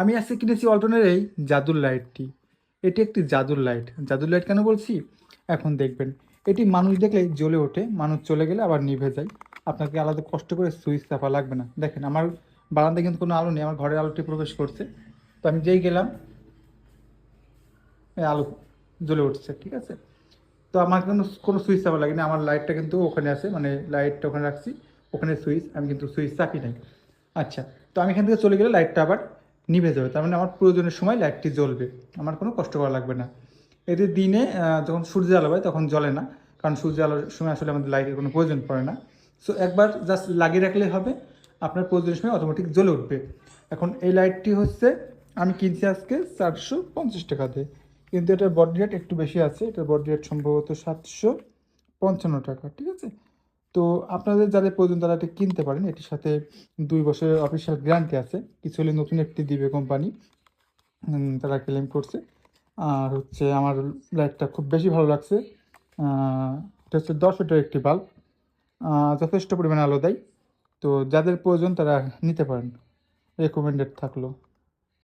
আমি আজকে কিনেছি অল্টনের এই জাদুর লাইটটি এটি একটি জাদুর লাইট জাদুর লাইট কেন বলছি? এখন দেখবেন। এটি মানুষ দেখলেই জ্বলে ওঠে, মানুষ চলে গেলে আবার নিভে যায়। আপনাকে আলাদা কষ্ট করে সুইচ চাপা লাগবে না। দেখেন, আমার বারান্দায় কিন্তু কোনো আলো নেই, আমার ঘরের আলোটি প্রবেশ করছে। তো আমি যেই গেলাম আলো জ্বলে উঠছে, ঠিক আছে? তো আমার কিন্তু কোনো সুইচ চাপা লাগে না আমার লাইটটা কিন্তু ওখানে আছে মানে লাইটটা ওখানে রাখছি। ওখানে সুইচ, আমি কিন্তু সুইচ চাপি নাই। আচ্ছা তো আমি এখান থেকে চলে গেলে লাইটটা আবার নিভে যাবে। তার মানে আমার প্রয়োজনের সময় লাইটটি জ্বলবে। আমার কোনো কষ্ট করা লাগবে না। এতে দিনে যখন সূর্য আলো হয় তখন জ্বলে না। কারণ সূর্য আলোর সময় আসলে আমাদের লাইটের কোনো প্রয়োজন পড়ে না। সো একবার জাস্ট লাগিয়ে রাখলে হবে। আপনার প্রয়োজনের সময় অটোমেটিক জ্বলে উঠবে। এখন এই লাইটটি হচ্ছে, আমি কিনছি আজকে চারশো পঞ্চাশ টাকা দিয়ে। কিন্তু এটার বডি রেট একটু বেশি আছে। এটার বডি রেট সম্ভবত সাতশো পঞ্চান্ন টাকা, ঠিক আছে? তো আপনাদের যাদের প্রয়োজন তারা এটা কিনতে পারেন, এটির সাথে দুই বছরের অফিসিয়াল গ্যারান্টি আছে। কিছু হলে নতুন একটি দিবে কোম্পানি তারা ক্লেম করছে। আর হচ্ছে আমার লাইটটা খুব বেশি ভালো লাগছে। এটা হচ্ছে দশ ওটার একটি বাল্ব যথেষ্ট পরিমাণে আলো দেয়। তো যাদের প্রয়োজন তারা নিতে পারেন। রেকমেন্ডেড থাকল।